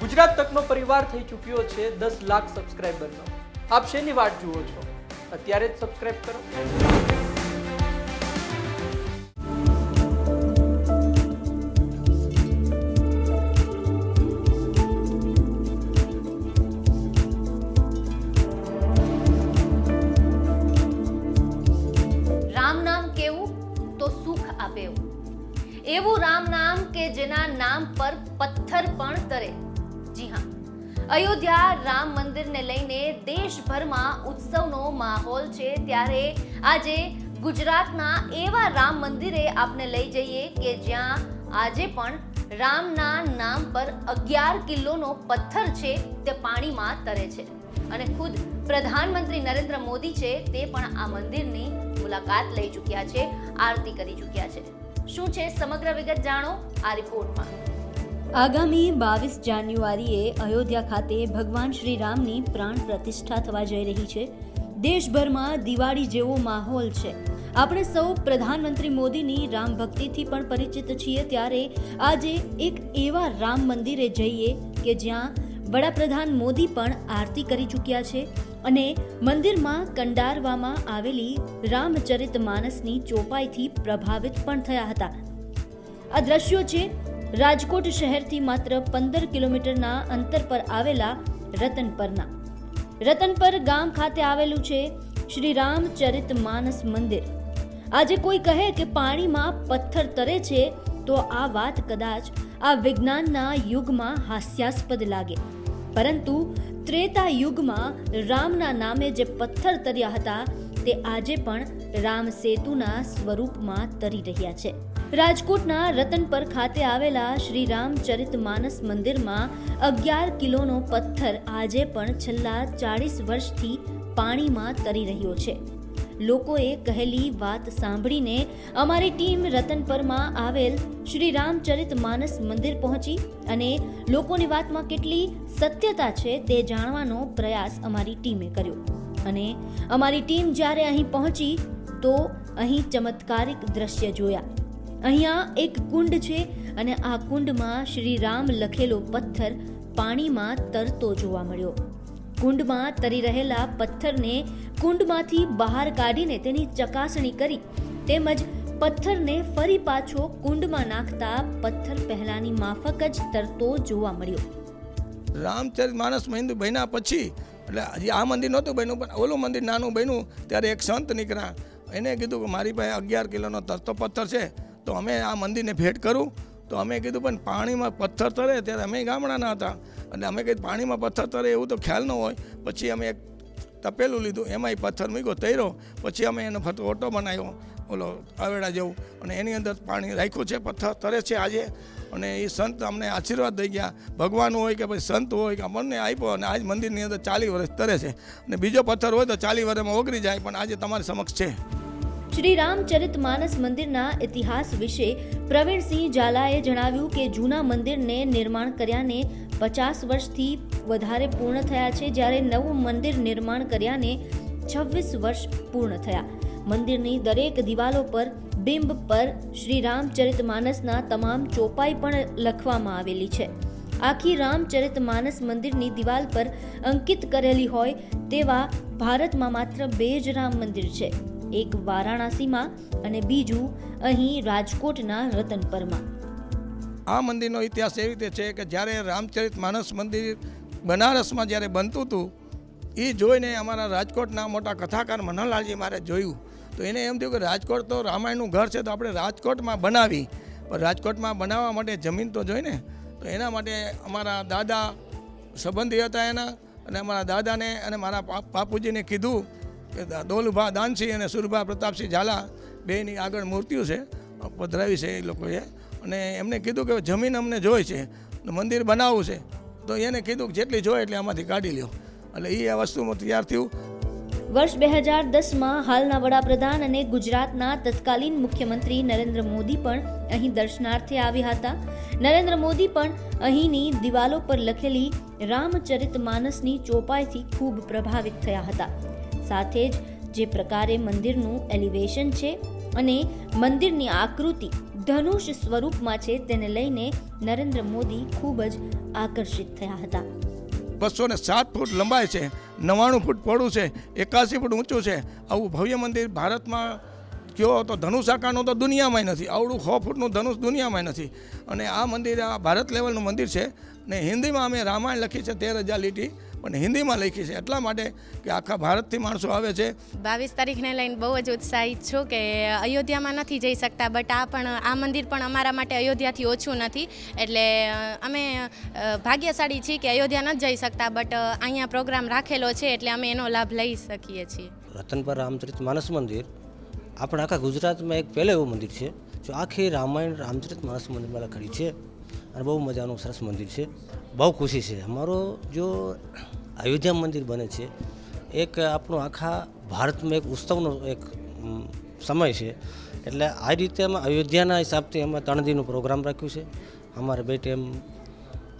ગુજરાત તકનો પરિવાર થઈ ચૂક્યો છે દસ લાખ સબસ્ક્રાઈબરનો આપ શેની વાટ જુઓ છો? અત્યારે જ સબસ્ક્રાઈબ કરો. રામ નામ કેવું? તો સુખ આપે એવું. એવું રામ નામ કે જેના નામ પર પથ્થર પણ તરે. જી હા. અયોધ્યા રામ મંદિરને લઈને દેશભરમાં ઉત્સવનો માહોલ છે ત્યારે આજે ગુજરાતના એવા રામ મંદિરે આપને લઈ જઈએ કે જ્યાં આજે પણ રામના નામ પર અગિયાર કિલ્લોનો પથ્થર છે તે પાણીમાં તરે છે. અને ખુદ પ્રધાનમંત્રી નરેન્દ્ર મોદી છે તે પણ આ મંદિરની મુલાકાત લઈ ચૂક્યા છે, આરતી કરી ચૂક્યા છે. શું છે સમગ્ર વિગત જાણો? આ રિપોર્ટમાં. આગામી બાવીસ જાન્યુઆરીએ અયોધ્યા ખાતે ભગવાન શ્રી રામની પ્રાણ પ્રતિષ્ઠા થવા જઈ રહી છે. દેશભરમાં દિવાળી જેવો માહોલ છે. આપણે સૌ પ્રધાનમંત્રી મોદીની રામ ભક્તિથી પણ પરિચિત છીએ ત્યારે આજે એક એવા રામ મંદિરે જઈએ કે જ્યાં વડાપ્રધાન મોદી પણ આરતી કરી ચૂક્યા છે અને મંદિરમાં કંડારવામાં આવેલી રામચરિત માનસની ચોપાઈથી પ્રભાવિત પણ થયા હતા. આ દ્રશ્યો છે રાજકોટ શહેરથી માત્ર પંદર કિલોમીટરના અંતર પર આવેલા રતનપરના. રતનપર ગામ ખાતે આવેલું છે શ્રી રામચરિત માનસ મંદિર. આજે કોઈ કહે કે પાણીમાં પથ્થર તરે છે, તો આ વાત કદાચ આ વિજ્ઞાનના યુગમાં હાસ્યાસ્પદ લાગે. પરંતુ ત્રેતા યુગમાં રામના નામે જે પથ્થર તર્યા હતા, તે આજે પણ રામ સેતુના સ્વરૂપમાં તરી રહ્યા છે. રાજકોટના રતનપર ખાતે આવેલા શ્રી રામચરિત માનસ મંદિરમાં અગિયાર કિલોનો પથ્થર આજે પણ છેલ્લા ચાળીસ વર્ષથી પાણીમાં તરી રહ્યો છે. લોકોએ કહેલી વાત સાંભળીને અમારી ટીમ રતનપરમાં આવેલ શ્રી રામચરિત માનસ મંદિર પહોંચી અને લોકોની વાતમાં કેટલી સત્યતા છે તે જાણવાનો પ્રયાસ અમારી ટીમે કર્યો. અને અમારી ટીમ જ્યારે અહીં પહોંચી તો અહીં ચમત્કારિક દ્રશ્ય જોયા. અહીંયા એક કુંડ છે અને આ કુંડમાં શ્રી રામ લખેલો પથ્થર પાણીમાં તરતો જોવા મળ્યો. કુંડમાં તરી રહેલા પથ્થરને કુંડમાંથી બહાર કાઢીને તેની ચકાસણી કરી તેમજ પથ્થરને ફરી પાછો કુંડમાં નાખતા પથ્થર પહેલાની માફક જ તરતો જોવા મળ્યો. રામચરિત માનસ મંદિર બન્યા પછી, એટલે હજી આ મંદિર નહોતું બન્યું, પણ ઓલું મંદિર નાનું બન્યું, ત્યારે એક સંત નીકળ્યા. એને કીધું કે મારી પાસે અગિયાર કિલોનો તરતો પથ્થર છે. તો અમે આ મંદિરને ભેટ કરું. તો અમે કીધું, પણ પાણીમાં પથ્થર તરે ત્યારે અમે ગામડાના હતા. એટલે અમે કીધું, પાણીમાં પથ્થર તરે એવું તો ખ્યાલ ન હોય. પછી અમે એક તપેલું લીધું એમાં પથ્થર મૂક્યો, તૈરો. પછી અમે એનો ફરતો ઓટો બનાવ્યો, ઓલો આવેડા જેવું. અને એની અંદર પાણી રાખ્યું છે, પથ્થર તરે છે આજે. અને એ સંત અમને આશીર્વાદ દઈ ગયા. ભગવાન હોય કે પછી સંત હોય કે અમને આપ્યો અને આજ મંદિરની અંદર ચાલી વર્ષ તરે છે. અને બીજો પથ્થર હોય તો ચાલી વર્ષમાં ઓગળી જાય, પણ આજે તમારી સમક્ષ છે. શ્રી રામચરિત માનસ મંદિરના ઇતિહાસ વિશે પ્રવીણસિંહ ઝાલાએ જણાવ્યું કે જૂના મંદિરને નિર્માણ કર્યાને પચાસ વર્ષથી વધારે પૂર્ણ થયા છે, જ્યારે નવું મંદિર નિર્માણ કર્યાને છવ્વીસ વર્ષ પૂર્ણ થયા. મંદિરની દરેક દિવાલો પર બિંબ પર શ્રી રામચરિત માનસના તમામ ચોપાઈ પણ લખવામાં આવેલી છે. આખી રામચરિત માનસ મંદિરની દિવાલ પર અંકિત કરેલી હોય તેવા ભારતમાં માત્ર બે જ રામ મંદિર છે. એક વારાણસીમાં અને બીજું અહીં રાજકોટના રતનપરમાં. આ મંદિરનો ઇતિહાસ એવી રીતે છે કે જ્યારે રામચરિત માનસ મંદિર બનારસમાં જ્યારે બનતું હતું, એ જોઈને અમારા રાજકોટના મોટા કથાકાર મનોહરલાલજી મારે જોયું. તો એને એમ થયું કે રાજકોટ તો રામાયણનું ઘર છે તો આપણે રાજકોટમાં બનાવી. પણ રાજકોટમાં બનાવવા માટે જમીન તો જોઈ ને તો એના માટે અમારા દાદા સંબંધી હતા એના, અને અમારા દાદાને અને મારા બાપુજીને કીધું કે દોલુભા દાનસિંહ અને સુરભા પ્રતાપસિંહ ઝાલા બેની આગળ મૂર્તિઓ છે, પધરાવી છે એ લોકોએ. અને એમને કીધું કે જમીન અમને જોઈએ છે મંદિર બનાવવું છે. તો એને કીધું કે જેટલી જોઈએ એટલી આમાંથી કાઢી લ્યો. એટલે એ આ વસ્તુમાં તૈયાર થયું. વર્ષ બે હજાર દસમાં હાલના વડાપ્રધાન અને ગુજરાતના તત્કાલીન મુખ્યમંત્રી નરેન્દ્ર મોદી પણ અહીં દર્શનાર્થે આવ્યા હતા. નરેન્દ્ર મોદી પણ અહીંની દિવાલો પર લખેલી રામચરિત માનસની ચોપાઈથી ખૂબ પ્રભાવિત થયા હતા. સાથે જ જે પ્રકારે મંદિરનું એલિવેશન છે અને મંદિરની આકૃતિ ધનુષ સ્વરૂપમાં છે તેને લઈને નરેન્દ્ર મોદી ખૂબ જ આકર્ષિત થયા હતા. બસો ને સાત ફૂટ લંબાઈ છે, નવ્વાણું ફૂટ પહોળું છે એકાસી ફૂટ ઊંચું છે. આવું ભવ્ય મંદિર ભારતમાં કયો તો ધનુષ આકારનું તો દુનિયામાં નથી, આવડું સો ફૂટનું ધનુષ દુનિયામાં નથી. અને આ મંદિર આ ભારત લેવલનું મંદિર છે ને હિન્દીમાં અમે રામાયણ લખી છે તેર હજાર લીટી. પણ હિન્દીમાં લખી છે. એટલા માટે કે આખા ભારતથી માણસો આવે છે. બાવીસ તારીખને લઈને બહુ જ ઉત્સાહિત છું કે અયોધ્યામાં નથી જઈ શકતા બટ આ પણ આ મંદિર પણ અમારા માટે અયોધ્યાથી ઓછું નથી. એટલે અમે ભાગ્યશાળી છીએ કે અયોધ્યા નથી જઈ શકતા બટ અહીંયા પ્રોગ્રામ રાખેલો છે એટલે અમે એનો લાભ લઈ શકીએ છીએ. રતનપર રામચરિત માનસ મંદિર. આપણા આખા ગુજરાતમાં એક પહેલું એવું મંદિર છે જો આખી રામાયણ રામચરિત માનસ મંદિરમાં લખેલી છે. અને બહુ મજાનું સરસ મંદિર છે. બહુ ખુશી છે. અમારો જો અયોધ્યા મંદિર બને છે, એક આપણું આખા ભારતમાં એક ઉત્સવનો એક સમય છે. એટલે આ રીતે અમે અયોધ્યાના હિસાબથી અમે ત્રણ દિનનું પ્રોગ્રામ રાખ્યું છે. અમારે બે ટાઈમ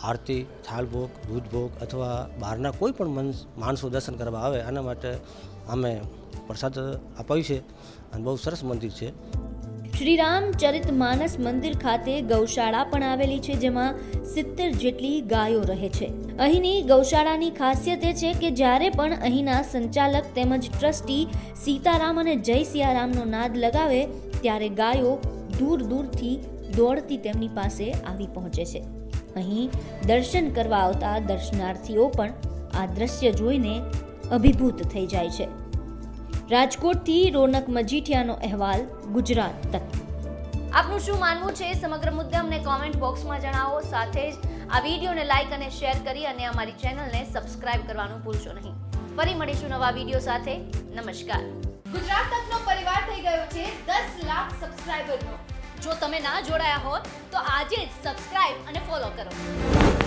આરતી થાળભોગ દૂધભોગ અથવા બહારના કોઈ પણ માણસો દર્શન કરવા આવે, આના માટે અમે પ્રસાદ અપાવ્યું છે. અને બહુ સરસ મંદિર છે. શ્રી રામચરિત માનસ મંદિર ખાતે ગૌશાળા પણ આવેલી છે, જેમાં સિત્તેર જેટલી ગાયો રહે છે. અહીંની ગૌશાળાની ખાસિયત એ છે કે જ્યારે પણ અહીંના સંચાલક તેમજ ટ્રસ્ટી સીતારામ અને જય સિયારામનો નાદ લગાવે, ત્યારે ગાયો દૂર દૂરથી દોડતી તેમની પાસે આવી પહોંચે છે. અહીં દર્શન કરવા આવતા દર્શનાર્થીઓ પણ આ દ્રશ્ય જોઈને અભિભૂત થઈ જાય છે. રાજકોટથી રોનક મજીઠિયાનો અહેવાલ ગુજરાત તક. આપનું શું માનવું છે? સમગ્ર મુદ્દે અમને કોમેન્ટ બોક્સમાં જણાવો. સાથે જ આ વિડીયોને લાઈક અને શેર કરી અને અમારી ચેનલને સબસ્ક્રાઇબ કરવાનું ભૂલશો નહીં. ફરી મળીશું નવા વીડિયો સાથે. નમસ્કાર. ગુજરાત તકનો પરિવાર થઈ ગયો છે દસ લાખ સબસ્ક્રાઇબરનો જો તમે ના જોડાયા હો તો આજે જ સબસ્ક્રાઇબ અને ફોલો કરો.